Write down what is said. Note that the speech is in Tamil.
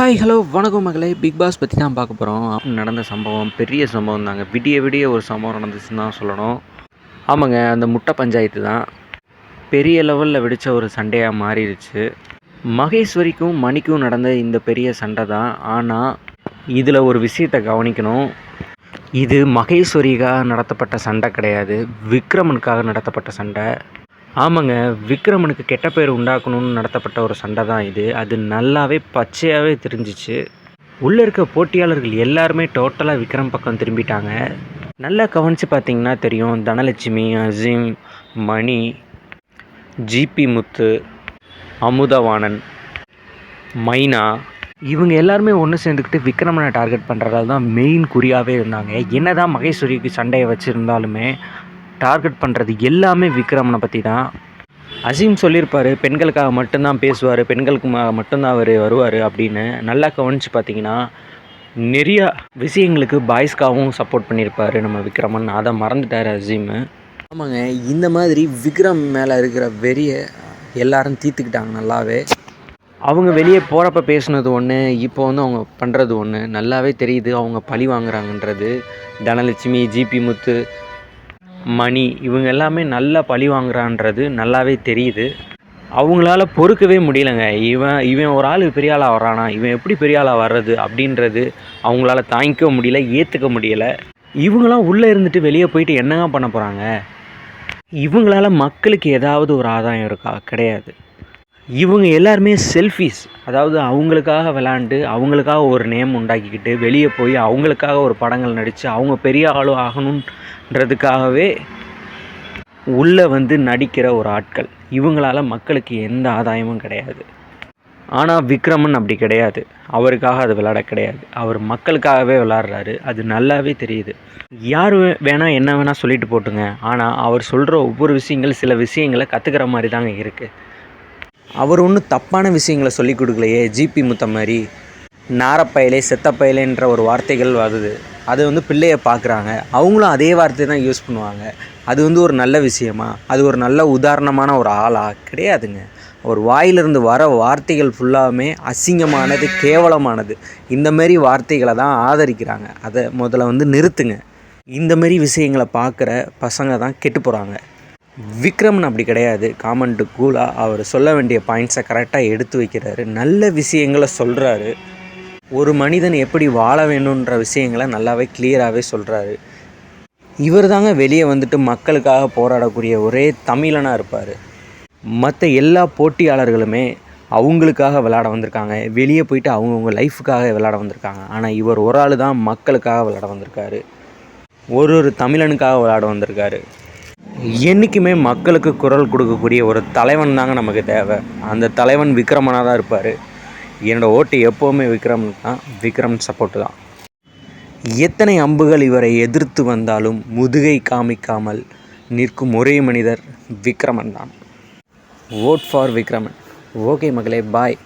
ஹாய் ஹலோ வணக்கம் மகளே. பிக் பாஸ் பற்றி தான் பார்க்க போகிறோம் நடந்த சம்பவம் பெரிய சம்பவம் தாங்க. விடிய விடிய ஒரு சம்பவம் நடந்துச்சுன்னு தான் சொல்லணும். ஆமாங்க அந்த முட்டை பஞ்சாயத்து தான். பெரிய லெவலில் வெடித்த ஒரு சண்டையாக மாறிடுச்சு. மகேஸ்வரிக்கும் மணிக்கும் நடந்த இந்த பெரிய சண்டை தான். ஆனால் இதில் ஒரு விஷயத்தை கவனிக்கணும். இது மகேஸ்வரிக்காக நடத்தப்பட்ட சண்டை கிடையாது. விக்ரமனுக்காக நடத்தப்பட்ட சண்டை. ஆமாங்க விக்ரமனுக்கு கெட்ட பேர் உண்டாக்கணும்னு நடத்தப்பட்ட ஒரு சண்டை தான் இது. அது நல்லாவே பச்சையாகவே தெரிஞ்சிச்சு. உள்ளே இருக்க போட்டியாளர்கள் எல்லாருமே டோட்டலாக விக்ரம் பக்கம் திரும்பிட்டாங்க. நல்லா கவனித்து பார்த்தீங்கன்னா தெரியும் தனலட்சுமி அசீம் மணி ஜிபி முத்து அமுதவாணன் மைனா இவங்க எல்லாருமே ஒன்று சேர்ந்துக்கிட்டு விக்ரமனை டார்கெட் பண்ணுறதால தான் மெயின் குறியாகவே இருந்தாங்க. என்ன தான் மகேஸ்வரிக்கு சண்டையை வச்சுருந்தாலுமே டார்கெட் பண்ணுறது எல்லாமே விக்ரமனை பற்றி தான் அசீம் சொல்லியிருப்பார் பெண்களுக்காக மட்டும்தான் பேசுவார் பெண்களுக்கு மட்டும்தான் அவர் வருவார் அப்படின்னு நல்லா கவனித்து பார்த்தீங்கன்னா நிறைய விஷயங்களுக்கு பாய்ஸ்க்காகவும் சப்போர்ட் பண்ணியிருப்பார் நம்ம விக்ரமன். அதை மறந்துட்டார் அசீமு. ஆமாங்க இந்த மாதிரி விக்ரம் மேலே இருக்கிற வெறியை எல்லாரும் தீர்த்துக்கிட்டாங்க நல்லாவே. அவங்க வெளியே போகிறப்ப பேசுனது ஒன்று இப்போ வந்து அவங்க பண்ணுறது ஒன்று நல்லாவே தெரியுது அவங்க பழி வாங்குறாங்கன்றது. தனலட்சுமி ஜிபி முத்து மணி இவங்க எல்லாமே நல்லா பழி வாங்குறான்றது நல்லாவே தெரியுது. அவங்களால பொறுக்கவே முடியலங்க. இவன் இவன் ஒரு ஆள் பெரிய ஆளாக வரானா இவன் எப்படி பெரிய ஆளாக வர்றது அப்படின்றது அவங்களால தாங்கிக்க முடியல ஏற்றுக்க முடியல. இவங்களாம் உள்ளே இருந்துட்டு வெளியே போயிட்டு என்னங்க பண்ண போகிறாங்க இவங்களால மக்களுக்கு ஏதாவது ஒரு ஆதாயம் இருக்கா? கிடையாது. இவங்க எல்லாருமே செல்ஃபிஸ் அதாவது அவங்களுக்காக விளாண்டு அவங்களுக்காக ஒரு நேம் உண்டாக்கிக்கிட்டு வெளியே போய் அவங்களுக்காக ஒரு படங்கள் நடித்து அவங்க பெரிய ஆளும் ஆகணுன்றதுக்காகவே உள்ளே வந்து நடிக்கிற ஒரு ஆட்கள். இவங்களால மக்களுக்கு எந்த ஆதாயமும் கிடையாது. ஆனால் விக்ரமன் அப்படி கிடையாது. அவருக்காக அது விளையாட கிடையாது. அவர் மக்களுக்காகவே விளாட்றாரு. அது நல்லாவே தெரியுது. யார் வே- என்ன வேணால் சொல்லிட்டு போட்டுங்க. ஆனால் அவர் சொல்கிற ஒவ்வொரு விஷயங்கள் சில விஷயங்களை கற்றுக்கிற மாதிரி தாங்க இருக்குது அவர் ஒன்றும் தப்பான விஷயங்களை சொல்லிக் கொடுக்கலையே ஜிபி முத்த மாதிரி. நாரப்பயலே செத்தப்பயலேன்ற ஒரு வார்த்தைகள் வருது அது வந்து பிள்ளையை பார்க்குறாங்க. அவங்களும் அதே வார்த்தை தான் யூஸ் பண்ணுவாங்க. அது வந்து ஒரு நல்ல விஷயமா? அது ஒரு நல்ல உதாரணமான ஒரு ஆளா? கிடையாதுங்க. ஒரு வாயிலிருந்து வர வார்த்தைகள் ஃபுல்லாமே அசிங்கமானது கேவலமானது. இந்தமாரி வார்த்தைகளை தான் ஆதரிக்கிறாங்க. அதை முதல்ல வந்து நிறுத்துங்க. இந்தமாரி விஷயங்களை பார்க்குற பசங்க தான் கெட்டு போகிறாங்க விக்ரமன் அப்படி கிடையாது. காமன்ட்டு கூலாக அவர் சொல்ல வேண்டிய பாயிண்ட்ஸை கரெக்டாக எடுத்து வைக்கிறாரு. நல்ல விஷயங்களை சொல்கிறாரு ஒரு மனிதன் எப்படி வாழ வேணுன்ற விஷயங்களை நல்லாவே கிளியராகவே சொல்கிறாரு இவர் தாங்க வெளியே வந்துட்டு மக்களுக்காக போராடக்கூடிய ஒரே தமிழனாக இருப்பார். மற்ற எல்லா போட்டியாளர்களுமே அவங்களுக்காக விளையாட வந்திருக்காங்க. வெளியே போயிட்டு அவங்கவுங்க லைஃபுக்காக விளையாட வந்திருக்காங்க. ஆனால் இவர் ஒரு ஆள் தான் மக்களுக்காக விளையாட வந்திருக்காரு. ஒரு ஒரு தமிழனுக்காக விளையாட வந்திருக்காரு. என்றைக்குமே மக்களுக்கு குரல் கொடுக்கக்கூடிய ஒரு தலைவன் தாங்க நமக்கு தேவை. அந்த தலைவன் விக்ரமனாக தான் இருப்பார். என்னோடய ஓட்டு எப்போவுமே விக்ரமன் தான். விக்ரம் சப்போர்ட்டு தான். எத்தனை அம்புகள் இவரை எதிர்த்து வந்தாலும் முதுகை காமிக்காமல் நிற்கும் ஒரே மனிதர் விக்ரமன் தான். Vote for Vikraman. ஓகே மகளே பாய்